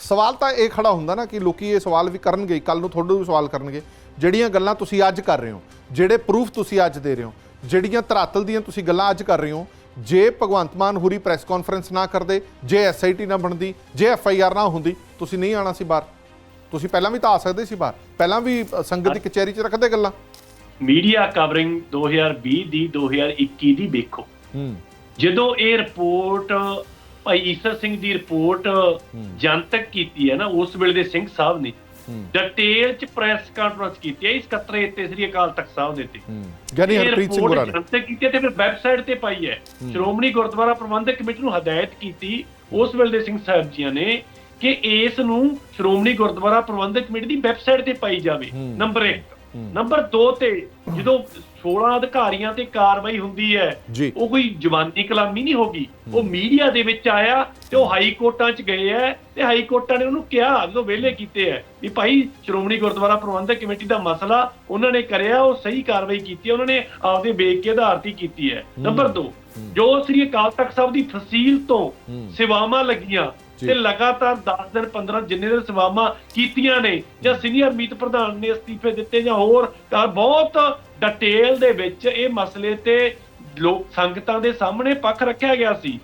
ਸਵਾਲ ਤਾਂ ਇਹ ਖੜਾ ਹੁੰਦਾ ਨਾ ਕਿ ਲੋਕੀ ਇਹ ਸਵਾਲ ਵੀ ਕਰਨਗੇ ਕੱਲ ਨੂੰ ਤੁਹਾਡੇ ਵੀ ਸਵਾਲ ਕਰਨਗੇ ਜਿਹੜੀਆਂ ਗੱਲਾਂ ਤੁਸੀਂ ਅੱਜ ਕਰ ਰਹੇ ਹੋ ਜਿਹੜੇ ਪ੍ਰੂਫ ਤੁਸੀਂ ਅੱਜ ਦੇ ਰਹੇ ਹੋ ਜਿਹੜੀਆਂ ਧਰਾਤਲ ਦੀਆਂ ਤੁਸੀਂ ਗੱਲਾਂ ਅੱਜ ਕਰ ਰਹੇ ਹੋ ਜੇ ਭਗਵੰਤ ਮਾਨ ਹੁਰੀ ਪ੍ਰੈਸ ਕਾਨਫਰੰਸ ਨਾ ਕਰਦੇ ਜੇ ਐਸਆਈਟੀ ਨਾ ਬਣਦੀ ਜੇ ਐਫਆਈਆਰ ਨਾ ਹੁੰਦੀ ਤੁਸੀਂ ਨਹੀਂ ਆਣਾ ਸੀ ਬਾਹਰ। ਤੁਸੀਂ ਪਹਿਲਾਂ ਵੀ ਤਾਂ ਆ ਸਕਦੇ ਸੀ ਬਾਹਰ। ਪਹਿਲਾਂ ਵੀ ਸੰਗਤ ਦੀ ਕਚਹਿਰੀ 'ਚ ਰੱਖਦੇ ਗੱਲਾਂ। ਮੀਡੀਆ ਕਵਰਿੰਗ 2020 ਦੀ 2021 ਦੀ ਵੇਖੋ। ਹੂੰ। ਜਦੋਂ ਇਹ ਰਿਪੋਰਟ ਭਾਈ ਈਸਰ ਸਿੰਘ ਦੀ ਰਿਪੋਰਟ ਜਨਤਕ ਕੀਤੀ ਹੈ ਨਾ ਉਸ ਵੇਲੇ ਦੇ ਸਿੰਘ ਸਾਹਿਬ ਨੇ। ਡਿਟੇਲ ਚ ਪ੍ਰੈਸ ਕਾਨਫਰੰਸ ਕੀਤੀ ਹੈ ਇਸ ਕਤਰੇ ਤੇ ਸ੍ਰੀ ਅਕਾਲ ਤਖਤ ਸਾਹਿਬ ਦੇ ਤੇ ਇਹ ਹਰਪ੍ਰੀਤ ਸਿੰਘ ਹੋਰਾਂ ਨੇ। ਜਨਤਕ ਕੀਤੀ ਤੇ ਫਿਰ ਵੈਬਸਾਈਟ ਤੇ ਪਾਈ ਹੈ। ਸ਼੍ਰੋਮਣੀ ਗੁਰਦੁਆਰਾ ਪ੍ਰਬੰਧਕ ਕਮੇਟੀ ਨੂੰ ਹਦਾਇਤ ਕੀਤੀ ਉਸ ਵੇਲੇ ਦੇ ਸਿੰਘ ਸਾਹਿਬ ਜੀਆਂ ਨੇ ਕਿ ਇਸ ਨੂੰ ਸ਼੍ਰੋਮਣੀ ਗੁਰਦੁਆਰਾ ਪ੍ਰਬੰਧਕ ਕਮੇਟੀ ਦੀ ਵੈਬਸਾਈਟ ਤੇ ਪਾਈ ਜਾਵੇ। ਨੰਬਰ 1 ਹੂੰ। ਨੰਬਰ 2 ਤੇ ਜਦੋਂ 16 ਅਧਿਕਾਰੀਆਂ ਤੇ ਕਾਰਵਾਈ ਹੁੰਦੀ ਹੈ। ਉਹ ਕੋਈ ਜਵਾਨੀ ਕਲਾਮੀ ਨਹੀਂ ਹੋਗੀ। ਉਹ ਮੀਡੀਆ ਦੇ ਵਿੱਚ ਆਇਆ ਤੇ ਉਹ ਹਾਈ ਕੋਰਟਾਂ 'ਚ ਗਏ ਐ ਤੇ ਹਾਈ ਕੋਰਟਾਂ ਨੇ ਉਹਨੂੰ ਕਿਹਾ ਜਦੋਂ ਵਿਹਲੇ ਕੀਤੇ ਐ ਵੀ ਭਾਈ ਸ਼੍ਰੋਮਣੀ ਗੁਰਦੁਆਰਾ ਪ੍ਰਬੰਧਕ ਕਮੇਟੀ ਦਾ ਮਸਲਾ ਉਹਨਾਂ ਨੇ ਕਰਿਆ ਉਹ ਸਹੀ ਕਾਰਵਾਈ ਕੀਤੀ ਹੈ, ਉਹਨਾਂ ਨੇ ਆਪਦੇ ਵੇਖ ਕੇ ਆਧਾਰ ਤੇ ਕੀਤੀ ਹੈ। ਨੰਬਰ 2 ਜੋ ਸ੍ਰੀ ਅਕਾਲ ਤਖਤ ਸਾਹਿਬ ਦੀ ਤਹਿਸੀਲ ਤੋਂ ਹੂੰ। ਸੇਵਾਵਾਂ ਲੱਗੀਆਂ। ਤੇ ਲਗਾਤਾਰ 10 ਦਿਨ 15 ਜਿੰਨੇ ਦਿਨ ਸੇਵਾਵਾਂ ਕੀਤੀਆਂ ਨੇ, ਜਾਂ ਸੀਨੀਅਰ ਮੀਤ ਪ੍ਰਧਾਨ ਨੇ ਅਸਤੀਫੇ ਦਿੱਤੇ ਜਾਂ ਹੋਰ ਬਹੁਤ ਡਿਟੇਲ ਦੇ ਵਿੱਚ ਇਹ ਮਸਲੇ ਤੇ ਲੋਕ ਸੰਗਤਾਂ ਦੇ ਸਾਹਮਣੇ ਪੱਖ ਰੱਖਿਆ ਗਿਆ ਸੀ।